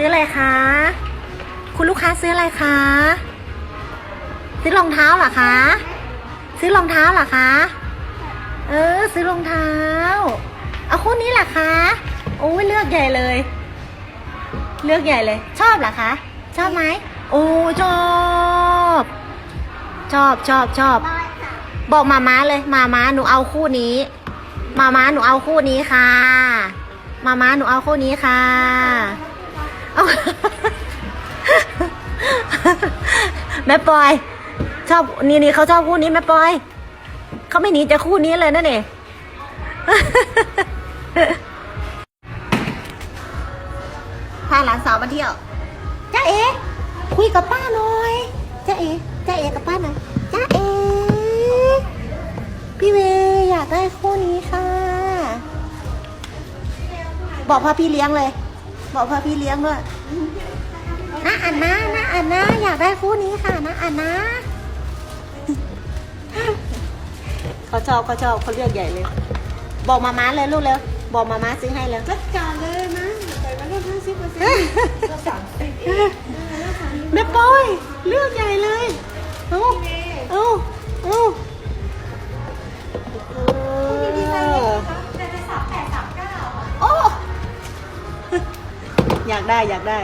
ซื้ออะไรคะ คุณลูกค้าซื้ออะไรคะ ซื้อรองเท้าเหรอคะ ซื้อรองเท้าเหรอคะ เออ ซื้อรองเท้า เอาคู่นี้เหรอคะ โอ้ยเลือกใหญ่เลย เลือกใหญ่เลย ชอบเหรอคะ ชอบไหม โอ้ชอบ ชอบชอบชอบ บอกมาม้าเลย มาม้าหนูเอาคู่นี้ มาม้าหนูเอาคู่นี้ค่ะ มาม้าหนูเอาคู่นี้ค่ะ แม่ปอย ชอบนี่นี่เขาชอบคู่นี้แม่ปอยเขาไม่หนีจากคู่นี้เลยนะเนี่ยพาหลานสาวมาเที่ยวจ้าเอ๋คุยกับป้าหน่อยจ้าเอ๋จ้าเอ๋กับป้าหน่อยจ้าเอ๋พี่เวอยากได้คู่นี้ค่ะ บอกพ่อพี่เลี้ยงเลย บอกพ่อพี่เลี้ยงด้วยนะอันนะนะอันนะอยากได้คู่นี้ค่ะนะอันนะเขาชอบเขาชอบเขาเลือกใหญ่เลย บอกมาม้าเลยลูกเร็วบอกมาม้าซื้อให้เลยจัดการเลยนะใส่มาได้ห้าสิบเปอร์เซ็นต์เราสามสิบเองแม่ปอยเลือกใหญ่เลย อยากได้อยากได้